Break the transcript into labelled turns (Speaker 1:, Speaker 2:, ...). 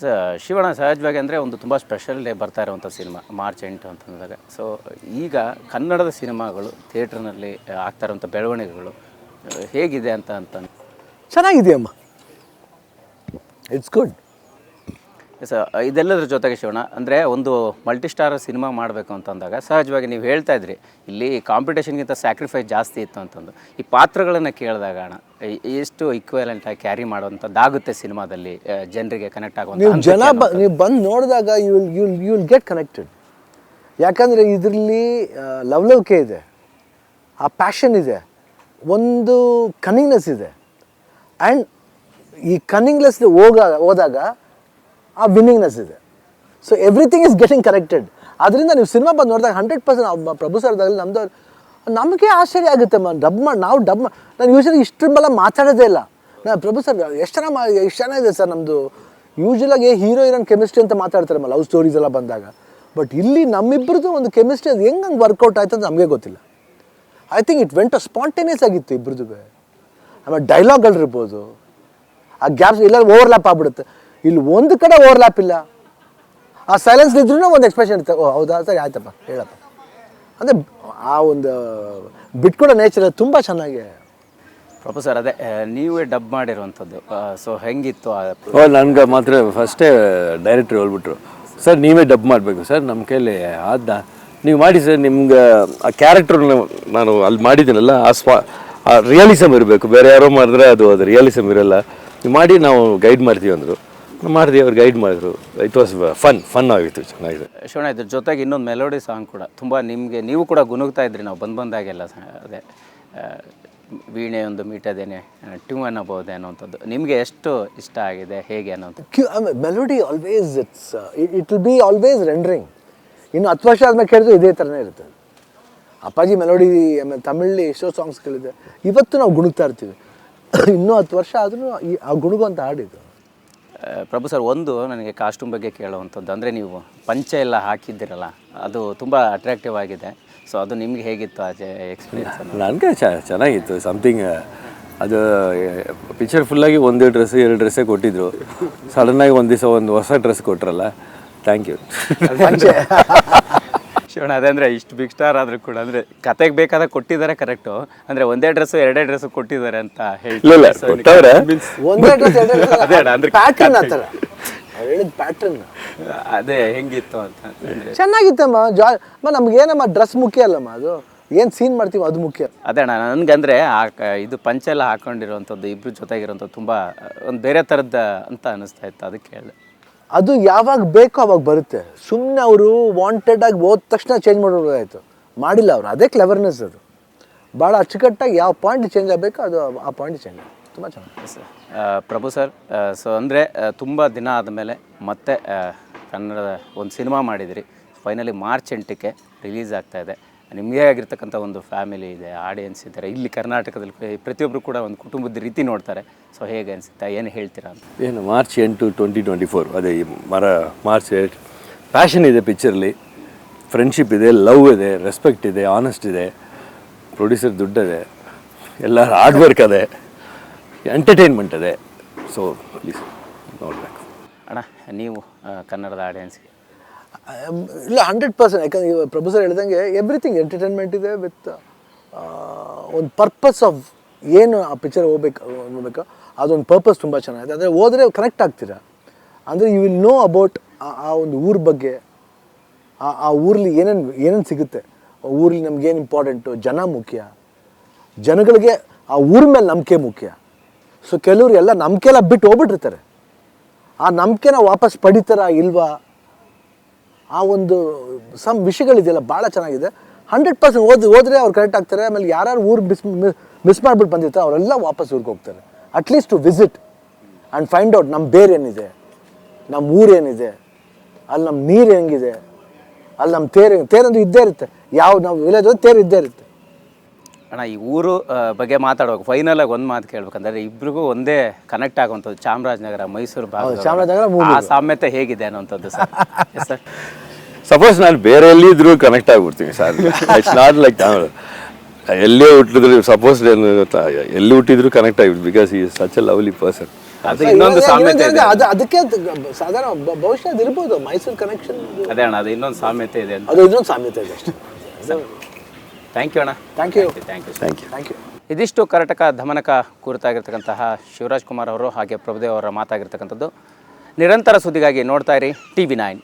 Speaker 1: ಸ ಶಿವಣ್ಣ ಸಹಜವಾಗಿ ಅಂದರೆ ಒಂದು ತುಂಬ ಸ್ಪೆಷಲ್ ಡೇ ಬರ್ತಾ ಇರುವಂಥ ಸಿನಿಮಾ ಮಾರ್ಚ್ ಎಂಟು ಅಂತಂದಾಗ ಸೊ ಈಗ ಕನ್ನಡದ ಸಿನಿಮಾಗಳು ಥಿಯೇಟ್ರ್ನಲ್ಲಿ ಆಗ್ತಾ ಇರುವಂಥ ಬೆಳವಣಿಗೆಗಳು ಹೇಗಿದೆ ಅಂತ ಅಂತ.
Speaker 2: ಚೆನ್ನಾಗಿದೆಯಮ್ಮ. ಇಟ್ಸ್ ಗುಡ್
Speaker 1: ಸ ಇದೆಲ್ಲದರ ಜೊತೆಗೆ ಶಿವಣ್ಣ ಅಂದರೆ ಒಂದು ಮಲ್ಟಿಸ್ಟಾರ್ ಸಿನಿಮಾ ಮಾಡಬೇಕು ಅಂತಂದಾಗ ಸಹಜವಾಗಿ ನೀವು ಹೇಳ್ತಾ ಇದ್ರಿ ಇಲ್ಲಿ ಕಾಂಪಿಟೇಷನ್ಗಿಂತ ಸ್ಯಾಕ್ರಿಫೈಸ್ ಜಾಸ್ತಿ ಇತ್ತು ಅಂತಂದು. ಈ ಪಾತ್ರಗಳನ್ನು ಕೇಳಿದಾಗ ಅಣ್ಣ ಎಷ್ಟು ಇಕ್ವಲೆಂಟಾಗಿ ಕ್ಯಾರಿ ಮಾಡುವಂಥದ್ದಾಗುತ್ತೆ ಸಿನಿಮಾದಲ್ಲಿ ಜನರಿಗೆ ಕನೆಕ್ಟ್
Speaker 2: ನೀವು
Speaker 1: ಆಗುವಂಥ
Speaker 2: ಜನ ಬ ನೀವು ಬಂದು ನೋಡಿದಾಗ you will you you will get connected ಯಾಕಂದರೆ ಇದರಲ್ಲಿ ಲವ್ ಲವ್ಕೆ ಇದೆ ಆ ಪ್ಯಾಷನ್ ಇದೆ ಒಂದು ಕನಿಂಗ್ನೆಸ್ ಇದೆ. ಆ್ಯಂಡ್ ಈ ಕನ್ನಿಂಗ್ಲೆಸ್ ಹೋಗ ಹೋದಾಗ ಆ ವಿನ್ನಿಂಗ್ನೆಸ್ ಇದೆ. So everything is getting corrected ಅದರಿಂದ ನೀವು ಸಿನಿಮಾ ಬಂದು ನೋಡಿದಾಗ ಹಂಡ್ರೆಡ್ ಪರ್ಸೆಂಟ್ ಪ್ರಭು ಸರ್ದಾಗಲಿ ನಮ್ದು ನಮಗೆ ಆಶ್ಚರ್ಯ ಆಗುತ್ತೆ ಮ ಡಬ್ ಮಾಡಿ ನಾವು ಡಬ್ ನಾನು ನಾನು ಇಷ್ಟು ಇಷ್ಟರ ಮಾತಾಡೋದೇ ಇಲ್ಲ. ನಾನು ಪ್ರಭು ಸರ್ ಎಷ್ಟು ಜನ ಎಷ್ಟು ಎಷ್ಟು ಚೆನ್ನಾಗಿದೆ ಸರ್ ನಮ್ಮದು ಯೂಶ್ವಲಾಗಿ ಹೀರೋ ಹೀರೋನ್ ಕೆಮಿಸ್ಟ್ರಿ ಅಂತ ಮಾತಾಡ್ತಾರೆ ಲವ್ ಸ್ಟೋರೀಸ್ ಎಲ್ಲ ಬಂದಾಗ. ಬಟ್ ಇಲ್ಲಿ ನಮ್ಮಿಬ್ರದ್ದು ಒಂದು ಕೆಮಿಸ್ಟ್ರಿ ಅದು ಹೆಂಗೆ ಹಂಗೆ ವರ್ಕೌಟ್ ಆಯ್ತು ಅಂತ ನಮಗೆ ಗೊತ್ತಿಲ್ಲ. I think it went spontaneous ಆಗಿತ್ತು ಇಬ್ರದ್ದು ಆಮೇಲೆ ಡೈಲಾಗ್ಗಳಿರ್ಬೋದು ಆ ಗ್ಯಾಪ್ಸ್ ಇಲ್ಲ ಓವರ್ಲ್ಯಾಪ್ ಆಗ್ಬಿಡುತ್ತೆ. ಇಲ್ಲಿ ಒಂದು ಕಡೆ ಓವರ್ಲ್ಯಾಪ್ ಇಲ್ಲ. ಆ ಸೈಲೆನ್ಸ್ ಇದ್ರೂ ಒಂದು ಎಕ್ಸ್ಪ್ರೆಷನ್ ಇರುತ್ತೆ. ಓ ಹೌದಾ? ಸರಿ ಆಯ್ತಪ್ಪ ಹೇಳಪ್ಪ. ಅಂದರೆ ಆ ಒಂದು ಬಿಟ್ಕೊಡೋ ನೇಚರ್ ತುಂಬ ಚೆನ್ನಾಗಿ
Speaker 1: ಪ್ರೊಫೆಸರ್ ಅದೇ ನೀವೇ ಡಬ್ ಮಾಡಿರುವಂಥದ್ದು. ಸೊ ಹೆಂಗಿತ್ತು
Speaker 3: ಓ ನನಗೆ ಮಾತ್ರ ಫಸ್ಟೇ ಡೈರೆಕ್ಟ್ರ್ ಹೇಳ್ಬಿಟ್ರು. ಸರ್ ನೀವೇ ಡಬ್ ಮಾಡಬೇಕು. ಸರ್ ನಮ್ಮ ಕೈಲಿ ಆದ ನೀವು ಮಾಡಿ ಸರ್ ನಿಮ್ಗೆ ಆ ಕ್ಯಾರೆಕ್ಟರ್ ನಾನು ಅಲ್ಲಿ ಮಾಡಿದ್ದೀನಲ್ಲ ಆ ಸ್ವಾ ಆ ರಿಯಲಿಸಮ್ ಇರಬೇಕು. ಬೇರೆ ಯಾರೋ ಮಾಡಿದ್ರೆ ಅದು ಅದು ರಿಯಲಿಸಮ್ ಇರಲ್ಲ. ನೀವು ಮಾಡಿ ನಾವು ಗೈಡ್ ಮಾಡ್ತೀವಿ ಅಂದರು. ಮಾಡಿದ್ವಿ ಅವ್ರು ಗೈಡ್ ಮಾಡಿದ್ರು. ಇಟ್ ವಾಸ್ ಫನ್ ಫನ್ ಆಗಿತ್ತು ಚೆನ್ನಾಗಿದೆ.
Speaker 1: ಶಿವಣ್ಣ ಇದ್ರ ಜೊತೆಗೆ ಇನ್ನೊಂದು ಮೆಲೋಡಿ ಸಾಂಗ್ ಕೂಡ. ತುಂಬ ನಿಮಗೆ ನೀವು ಕೂಡ ಗುನುಗ್ತಾ ಇದ್ರಿ ನಾವು ಬಂದು ಬಂದಾಗೆಲ್ಲ ಅದೇ ವೀಣೆ ಒಂದು ಮೀಟದೇನೆ ಟ್ಯೂ ಅನ್ನಬಹುದು ಅನ್ನೋಂಥದ್ದು ನಿಮಗೆ ಎಷ್ಟು ಇಷ್ಟ ಆಗಿದೆ ಹೇಗೆ ಅನ್ನೋದು
Speaker 2: Q melody always it's it will be always rendering ಇನ್ನು ಹತ್ತು ವರ್ಷ ಆದಮೇಲೆ ಕೇಳಿದ್ರು ಇದೇ ಥರನೇ ಇರುತ್ತೆ. ಅಪ್ಪಾಜಿ ಮೆಲೋಡಿ ಆಮೇಲೆ ತಮಿಳಲ್ಲಿ ಎಷ್ಟೋ ಸಾಂಗ್ಸ್ಗಳಿದೆ ಇವತ್ತು ನಾವು ಗುಣಗ್ತಾ ಇರ್ತೀವಿ. ಇನ್ನೂ ಹತ್ತು ವರ್ಷ ಆದ್ರೂ ಈ ಆ ಗುಣಗುವಂಥ
Speaker 1: ಹಾಡಿದ್ದು. ಪ್ರಭು ಸರ್ ಒಂದು ನನಗೆ ಕಾಸ್ಟ್ಯೂಮ್ ಬಗ್ಗೆ ಕೇಳುವಂಥದ್ದು. ಅಂದರೆ ನೀವು ಪಂಚೆ ಎಲ್ಲ ಹಾಕಿದ್ದೀರಲ್ಲ ಅದು ತುಂಬ ಅಟ್ರಾಕ್ಟಿವ್ ಆಗಿದೆ. ಸೊ ಅದು ನಿಮ್ಗೆ ಹೇಗಿತ್ತು ಆಚೆ ಎಕ್ಸ್ಪೀರಿಯನ್ಸ್
Speaker 3: ನನಗೆ ಚೆನ್ನಾಗಿತ್ತು ಸಮಥಿಂಗ್ ಅದು ಪಿಕ್ಚರ್ ಫುಲ್ಲಾಗಿ ಒಂದೇ ಡ್ರೆಸ್ ಎರಡು ಡ್ರೆಸ್ಸೇ ಕೊಟ್ಟಿದ್ರು. ಸಡನ್ನಾಗಿ ಒಂದು ದಿವಸ ಒಂದು ಹೊಸ ಡ್ರೆಸ್ ಕೊಟ್ರಲ್ಲ ಥ್ಯಾಂಕ್ ಯು
Speaker 1: ಶಿವಣ್ಣ ಅದೇ ಅಂದರೆ ಇಷ್ಟು ಬಿಗ್ ಸ್ಟಾರ್ ಆದರೂ ಕೂಡ ಅಂದರೆ ಕತೆಗೆ ಬೇಕಾದ ಕೊಟ್ಟಿದ್ದಾರೆ ಕರೆಕ್ಟು ಅಂದರೆ ಒಂದೇ ಡ್ರೆಸ್ಸು ಎರಡೇ ಡ್ರೆಸ್ ಕೊಟ್ಟಿದ್ದಾರೆ ಅಂತ
Speaker 3: ಇಲ್ಲ ಇಲ್ಲ ಕೊಟ್ಟವ್ರೆ.
Speaker 2: ಒಂದೇ ಡ್ರೆಸ್
Speaker 1: ಅದೇ ಅಣ್ಣ, ಅಂದ್ರೆ
Speaker 2: ಪ್ಯಾಟರ್ನ್ ಆ ಥರ. ಅವ್ರು ಹೇಳಿದ ಪ್ಯಾಟರ್ನ್
Speaker 1: ಅದೇ ಹೆಂಗಿತ್ತು ಅಂತ ಅಂದರೆ.
Speaker 2: ಚೆನ್ನಾಗಿತ್ತಮ್ಮ ಜಾ ಮ ನಮ್ಗೇನಮ್ಮ ಡ್ರೆಸ್ ಮುಖ್ಯ ಅಲ್ಲಮ್ಮ ಅದು. ಏನು ಸೀನ್ ಮಾಡ್ತೀವಿ ಅದು ಮುಖ್ಯ.
Speaker 1: ಅದೇ ಅಣ್ಣ ನನಗಂದರೆ ಆ ಕ- ಇದು ಪಂಚೆಲ್ಲ ಹಾಕೊಂಡಿರುವಂಥದ್ದು ಇಬ್ಬರು ಜೊತೆಗಿರೋಂಥದ್ದು ತುಂಬ ಒಂದು ಬೇರೆ ಥರದ್ದು ಅಂತ ಅನ್ನಿಸ್ತಾ ಇತ್ತು ಅದಕ್ಕೆ ಹೇಳಿದೆ.
Speaker 2: ಅದು ಯಾವಾಗ ಬೇಕೋ ಅವಾಗ ಬರುತ್ತೆ. ಸುಮ್ಮನೆ ಅವರು ವಾಂಟೆಡ್ ಆಗಿ ಹೋದ ತಕ್ಷಣ ಚೇಂಜ್ ಮಾಡೋದಾಯ್ತು ಮಾಡಿಲ್ಲ ಅವರು. ಅದೇ ಕ್ಲೆವರ್ನೆಸ್ ಅದು. ಭಾಳ ಅಚ್ಚುಕಟ್ಟಾಗಿ ಯಾವ ಪಾಯಿಂಟ್ ಚೇಂಜ್ ಆಗಬೇಕೋ ಅದು ಆ ಪಾಯಿಂಟ್ ಚೇಂಜ್ ಆಗುತ್ತೆ ತುಂಬ
Speaker 1: ಚೆನ್ನಾಗಿದೆ. ಸರ್ ಪ್ರಭು ಸರ್ ಸೊ ಅಂದರೆ ತುಂಬ ದಿನ ಆದಮೇಲೆ ಮತ್ತೆ ಕನ್ನಡದ ಒಂದು ಸಿನಿಮಾ ಮಾಡಿದಿರಿ. ಫೈನಲಿ ಮಾರ್ಚ್ ಎಂಟಕ್ಕೆ ರಿಲೀಸ್ ಆಗ್ತಾ ನಿಮಗೆ ಆಗಿರ್ತಕ್ಕಂಥ ಒಂದು ಫ್ಯಾಮಿಲಿ ಇದೆ ಆಡಿಯನ್ಸ್ ಇದ್ದಾರೆ. ಇಲ್ಲಿ ಕರ್ನಾಟಕದಲ್ಲಿ ಪ್ರ- ಪ್ರತಿಯೊಬ್ಬರು ಕೂಡ ಒಂದು ಕುಟುಂಬದ ರೀತಿ ನೋಡ್ತಾರೆ. ಸೊ ಹೇಗೆ ಅನಿಸುತ್ತೆ? ಏನು ಹೇಳ್ತೀರಾ ಅಂತ?
Speaker 3: ಏನು ಮಾರ್ಚ್ ಎಂಟು ಟ್ವೆಂಟಿ ಟ್ವೆಂಟಿ ಫೋರ್ ಅದೇ ಈ ಮರ ಮಾರ್ಚ್ ಏಟ್ ಪ್ಯಾಷನ್ ಇದೆ ಪಿಕ್ಚರ್ಲಿ ಫ್ರೆಂಡ್ಶಿಪ್ ಇದೆ ಲವ್ ಇದೆ ರೆಸ್ಪೆಕ್ಟ್ ಇದೆ ಆನೆಸ್ಟ್ ಇದೆ. ಪ್ರೊಡ್ಯೂಸರ್ ದುಡ್ಡಿದೆ ಎಲ್ಲ ಹಾರ್ಡ್ ವರ್ಕ್ ಅದೇ ಎಂಟರ್ಟೈನ್ಮೆಂಟ್ ಅದೇ. ಸೊ ಪ್ಲೀಸ್ ನೋಡಬೇಕು.
Speaker 1: ಅಣ್ಣ ನೀವು ಕನ್ನಡದ ಆಡಿಯನ್ಸ್ಗೆ
Speaker 2: ಇಲ್ಲ ಹಂಡ್ರೆಡ್ ಪರ್ಸೆಂಟ್ ಯಾಕಂದ್ರೆ ಇವಾಗ ಪ್ರಭು ಸರ್ ಹೇಳ್ದಂಗೆ ಎವ್ರಿಥಿಂಗ್ ಎಂಟರ್ಟೈನ್ಮೆಂಟ್ ಇದೆ ವಿತ್ ಒಂದು ಪರ್ಪಸ್ ಆಫ್ ಏನು ಆ ಪಿಕ್ಚರ್ ಹೋಗ್ಬೇಕು, ನೋಡ್ಬೇಕು? ಅದೊಂದು ಪರ್ಪಸ್ ತುಂಬ ಚೆನ್ನಾಗಿದೆ. ಅಂದರೆ ಹೋದರೆ ಕನೆಕ್ಟ್ ಆಗ್ತೀರಾ? ಅಂದರೆ ಯು ವಿಲ್ ನೋ ಅಬೌಟ್ ಆ ಒಂದು ಊರ ಬಗ್ಗೆ, ಆ ಆ ಊರಲ್ಲಿ ಏನೇನು ಏನೇನು ಸಿಗುತ್ತೆ? ಊರಲ್ಲಿ ನಮ್ಗೇನು ಇಂಪಾರ್ಟೆಂಟು ಜನ ಮುಖ್ಯ. ಜನಗಳಿಗೆ ಆ ಊರ ಮೇಲೆ ನಂಬಿಕೆ ಮುಖ್ಯ. ಸೊ ಕೆಲವರು ಎಲ್ಲ ನಂಬಿಕೆ ಎಲ್ಲ ಬಿಟ್ಟು ಹೋಗ್ಬಿಟ್ಟಿರ್ತಾರೆ. ಆ ನಂಬಿಕೆನ ವಾಪಸ್ ಪಡಿತಾರಾ ಇಲ್ವಾ? ಆ ಒಂದು ಸಮ್ ವಿಷಯಗಳಿದೆಯಲ್ಲ ಭಾಳ ಚೆನ್ನಾಗಿದೆ. ಹಂಡ್ರೆಡ್ ಪರ್ಸೆಂಟ್ ಓದಿ ಹೋದ್ರೆ ಅವ್ರು ಕರೆಕ್ಟ್ ಆಗ್ತಾರೆ, ಆಮೇಲೆ ಯಾರ್ಯಾರು ಊರು ಮಿಸ್ ಮಿಸ್ ಮಾಡಿಬಿಟ್ಟು ಬಂದಿರ್ತಾರೆ, ಅವರೆಲ್ಲ ವಾಪಸ್ ಊರಿಗೆ ಹೋಗ್ತಾರೆ. At least to visit and find out ನಮ್ಮ ಬೇರೆ ಏನಿದೆ ನಮ್ಮ ಊರೇನಿದೆ ಅಲ್ಲಿ ನಮ್ಮ ನೀರು ಹೆಂಗಿದೆ, ಅಲ್ಲಿ ನಮ್ಮ ತೇರು ತೇರಂದು ಇದ್ದೇ ಇರುತ್ತೆ. ಯಾವ, ನಾವು ವಿಲೇಜ್ ತೇರು ಇದ್ದೇ ಇರುತ್ತೆ.
Speaker 1: ಅಣ್ಣ ಈ ಊರು ಬಗ್ಗೆ ಮಾತಾಡ್ಬೇಕು ಫೈನಲ್ ಆಗಿ ಒಂದು ಮಾತು ಕೇಳ್ಬೇಕಂದ್ರೆ ಇಬ್ರಿಗೂ ಒಂದೇ ಕನೆಕ್ಟ್ ಆಗುವಂಥದ್ದು ಚಾಮರಾಜನಗರ ಮೈಸೂರು ಭಾಗ
Speaker 2: ಚಾಮರಾಜನಗರ
Speaker 1: ಆ ಸಾಮ್ಯತೆ ಹೇಗಿದೆ ಅನ್ನೋಂಥದ್ದು ಸರ್. ಸರ್
Speaker 3: ಸಪೋಸ್ ನಾನು ಬೇರೆ ಎಲ್ಲಿದ್ರೂ ಕನೆಕ್ಟ್ ಆಗ್ಬಿಡ್ತೀನಿ ಸರ್. ಇಟ್ಸ್ ನಾಟ್ ಲೈಕ್ ಎಲ್ಲೇ ಹುಟ್ಟಿದ್ರು ಸಪೋಸ್ ಎಲ್ಲಿ ಹುಟ್ಟಿದ್ರು ಕನೆಕ್ಟ್ ಆಗಿಬಿಡ್ತು ಬಿಕಾಸ್ ಈ ಸಚ್ ಎ ಲವ್ಲಿ ಪರ್ಸನ್
Speaker 1: ಅದು ಇನ್ನೊಂದು ಸಾಮ್ಯತೆ ಇದೆ
Speaker 2: ಅದು ಅದಕ್ಕೆ ಸಾಧಾರಣ ಬಹುಶಃ ಅದು ಇರ್ಬೋದು ಮೈಸೂರು ಕನೆಕ್ಷನ್
Speaker 1: ಅದೇ ಅಣ್ಣ ಅದು ಇನ್ನೊಂದು ಸಾಮ್ಯತೆ ಇದೆ
Speaker 2: ಅದು ಇನ್ನೊಂದು ಸಾಮ್ಯತೆ ಇದೆ ಅಷ್ಟೇ.
Speaker 1: ಥ್ಯಾಂಕ್ ಯು ಅಣ್ಣ.
Speaker 2: Thank you
Speaker 1: thank you
Speaker 3: thank you
Speaker 2: thank you
Speaker 1: ಇದಿಷ್ಟು ಕರ್ನಾಟಕ ಧಮನಕ ಕುರಿತಾಗಿರ್ತಕ್ಕಂತಹ ಶಿವರಾಜ್ ಕುಮಾರ್ ಅವರು ಹಾಗೆ ಪ್ರಭುದೇವ್ ಅವರ ಮಾತಾಗಿರ್ತಕ್ಕಂಥದ್ದು. ನಿರಂತರ ಸುದ್ದಿಗಾಗಿ ನೋಡ್ತಾ ಇರಿ ಟಿ ವಿ ನೈನ್.